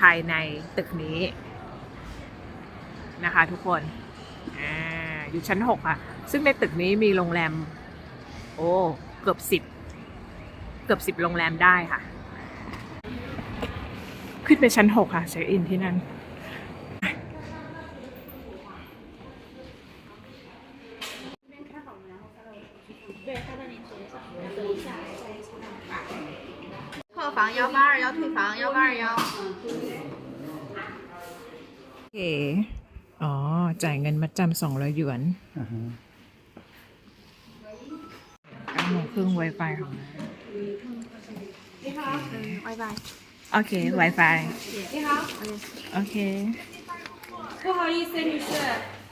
ภายในตึกนี้นะคะทุกคนออยู่ชั้นหกค่ะ ซึ่งในตึกนี้มีโรงแรม โอ้ เกือบสิบเกือบสิบโรงแรมได้ค่ะ ขึ้นไปชั้นหกค่ะเช็คอินที่นั่น 客房幺八二幺，退房幺八二幺。 โอเค อ๋อ จ่ายเงินมาจำสองร้อยหยวนเก้าโมงครึ่ง Wi-Fi ของเรา 拜拜。 โอเค Wi-Fi 你好， โอเค 不好意思，女士，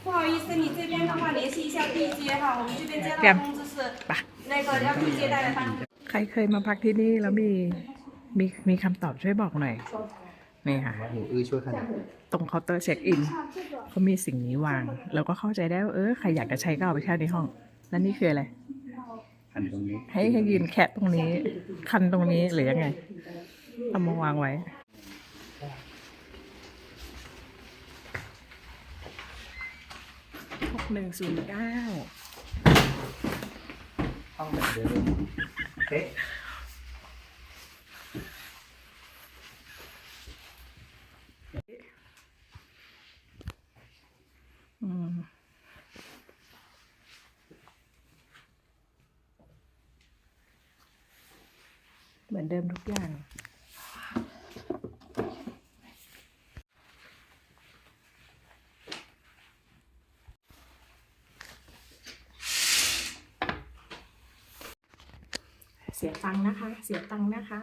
不好意思，你这边的话联系一下地接哈，我们这边接这样到通知是吧那个要地接带来帮你。 ใครเคยมาพักที่นี่แล้วมี มีมีคำตอบช่วยบอกหน่อย นี่ค่ะหูอื้อช่วยขนาดตรงเคาน์เตอร์เช็คอินเขามีสิ่งนี้วาง เราก็เข้าใจได้ว่าเออใครอยากจะใช้ก็เอาไปใช้ในห้อง แล้วนี่คืออะไร หันตรงนี้ ให้ให้ยืนแคะตรงนี้ คันตรงนี้หรือยังไง เอามาวางไว้ หกหนึ่งศูนย์เก้าห้องแบบเดิมเอ๊ะ มือนเดิมทุกอย่าง เสียตังค์นะคะ เสียตังค์นะคะ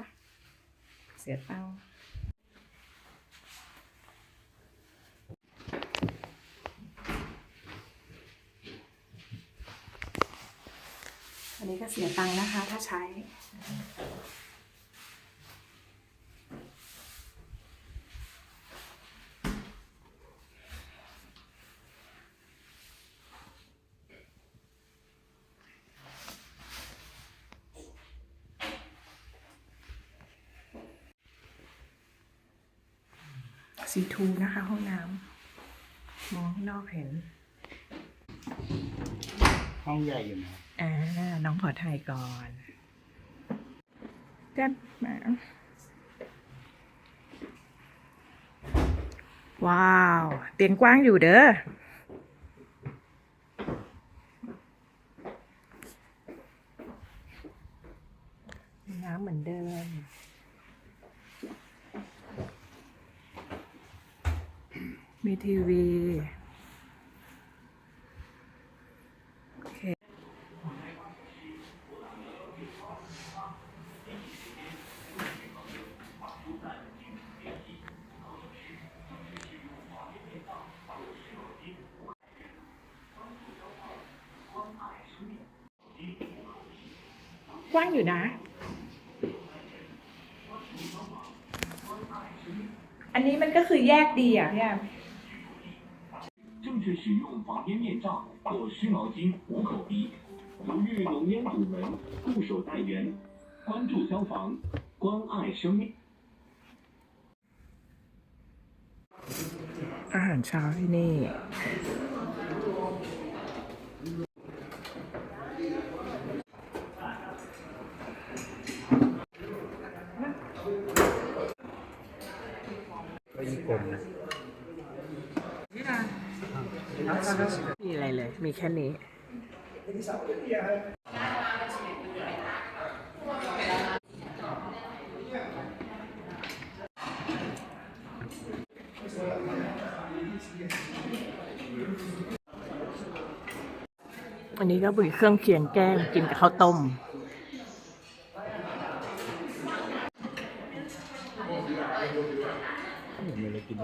เสียตังค์อันนี้ก็เสียตังค์นะคะ ถ้าใช้ ซีทูนะคะ ห้องน้ำมองข้างนอกเห็น ห้องใหญ่อยู่นะอ่าน้องขอถ่ายก่อนแก้มมาว้าว เตียงกว้างอยู่เด้อน้ำเหมือนเดิม มีทีวีโอเคกว้างอยู่นะ อันนี้มันก็คือแยกดีอะพี่แอม 正确使用防烟面罩或湿毛巾捂口鼻，如遇浓烟堵门，固守待援，关注消防，关爱生命。 อาหารเช้าที่นี่ ก็ยี่กลมนะ มีอะไรเลย มีแค่นี้อันนี้ก็เป็นเครื่องเคียงแกล้มกินกับข้าวต้มเหมือนเรากิน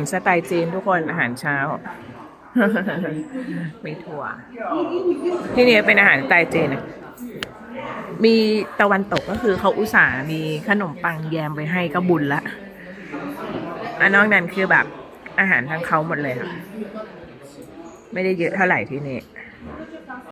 ารสไตล์จีนทุกคนอาหารเช้า มีถั่ว ที่นี่เป็นอาหารสไตล์จีนอะมีตะวันตกก็คือเขาอุตส่าห์มีขนมปังแยมไปให้ก็บุญละอันนอกนั้นคือแบบอาหารทางเขาหมดเลยค่ะ ไม่ได้เยอะเท่าไหร่ที่นี่